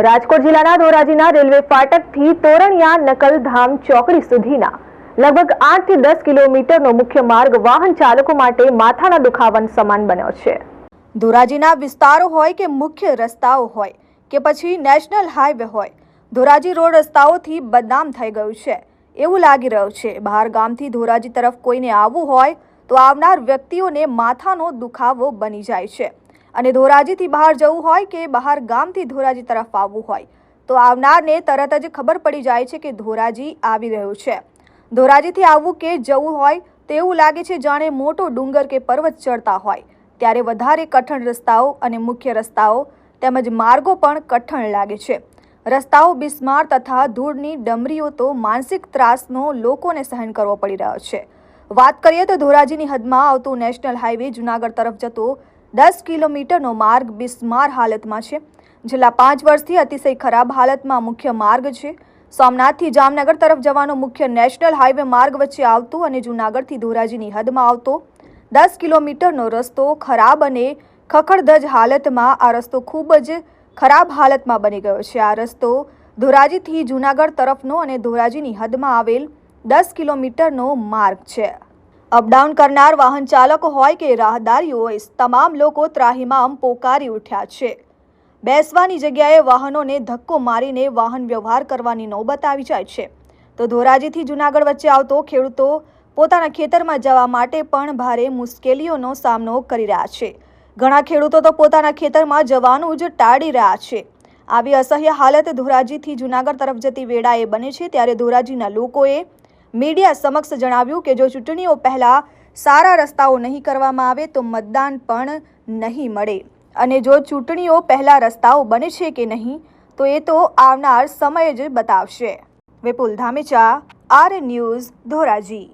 રાજકોટ જિલ્લાના ધોરાજીના રેલવે ફાટકથી તોરણિયા નકલધામ ચોકડી સુધીના લગભગ આઠથી દસ કિલોમીટરનો મુખ્ય માર્ગ વાહન ચાલકો માટે માથાના દુખાવન સમાન બન્યો છે. ધોરાજીના વિસ્તારો હોય કે મુખ્ય રસ્તાઓ હોય કે પછી નેશનલ હાઈવે હોય, ધોરાજી રોડ રસ્તાઓથી બદનામ થઈ ગયું છે. એવું લાગી રહ્યું છે, બહાર ગામથી ધોરાજી તરફ કોઈને આવવું હોય તો આવનાર વ્યક્તિઓને માથાનો દુખાવો બની જાય છે. અને ધોરાજીથી બહાર જવું હોય કે બહાર ગામથી ધોરાજી તરફ આવવું હોય, તો આવનારને તરત જ ખબર પડી જાય છે કે ધોરાજી આવી રહ્યું છે. ધોરાજીથી આવવું કે જવું હોય તો એવું લાગે છે જાણે મોટો ડુંગર કે પર્વત ચડતા હોય. ત્યારે વધારે કઠણ રસ્તાઓ અને મુખ્ય રસ્તાઓ તેમજ માર્ગો પણ કઠણ લાગે છે. રસ્તાઓ બિસ્માર તથા ધૂળની ડમરીઓ તો માનસિક ત્રાસનો લોકોને સહન કરવો પડી રહ્યો છે. વાત કરીએ તો ધોરાજીની હદમાં આવતો નેશનલ હાઈવે જુનાગઢ તરફ જતો દસ કિલોમીટરનો માર્ગ બિસ્માર હાલતમાં છે. છેલ્લા પાંચ વર્ષથી અતિશય ખરાબ હાલતમાં મુખ્ય માર્ગ છે. સોમનાથથી જામનગર તરફ જવાનો મુખ્ય નેશનલ હાઈવે માર્ગ વચ્ચે આવતો અને જુનાગઢથી ધોરાજીની હદમાં આવતો. દસ કિલોમીટરનો રસ્તો ખરાબ અને ખખડધજ હાલતમાં આ રસ્તો ખૂબ જ ખરાબ હાલતમાં બની ગયો છે. આ રસ્તો ધોરાજીથી જુનાગઢ તરફનો અને ધોરાજીની હદમાં આવેલ દસ કિલોમીટરનો માર્ગ છે. અપડાઉન કરનાર વાહન ચાલકો હોય કે રાહદારીઓ તમામ લોકો ત્રાહિમામ પોકારી ઉઠ્યા છે. બેસવાની જગ્યાએ વાહનોને ધક્કો મારીને વાહન વ્યવહાર કરવાની નોબત આવી જાય છે. તો ધોરાજીથી જુનાગઢ વચ્ચે આવતો ખેડૂતો પોતાના ખેતરમાં જવા માટે પણ ભારે મુશ્કેલીઓનો સામનો કરી રહ્યા છે. ઘણા ખેડૂતો તો પોતાના ખેતરમાં જવાનું જ ટાળી રહ્યા છે. આવી અસહ્ય હાલત ધોરાજીથી જુનાગઢ તરફ જતી વેળાએ બને છે, ત્યારે ધોરાજીના લોકોએ મીડિયા સમક્ષ જણાવ્યું કે જો ચૂંટણીઓ પહેલાં સારા રસ્તાઓ નહીં કરવામાં આવે, તો મતદાન પણ નહીં મળે. અને જો ચૂંટણીઓ પહેલાં રસ્તાઓ બને છે કે નહીં, તો એ તો આવનાર સમય જ બતાવશે. Vipul Dhamecha R news, Dhoraji.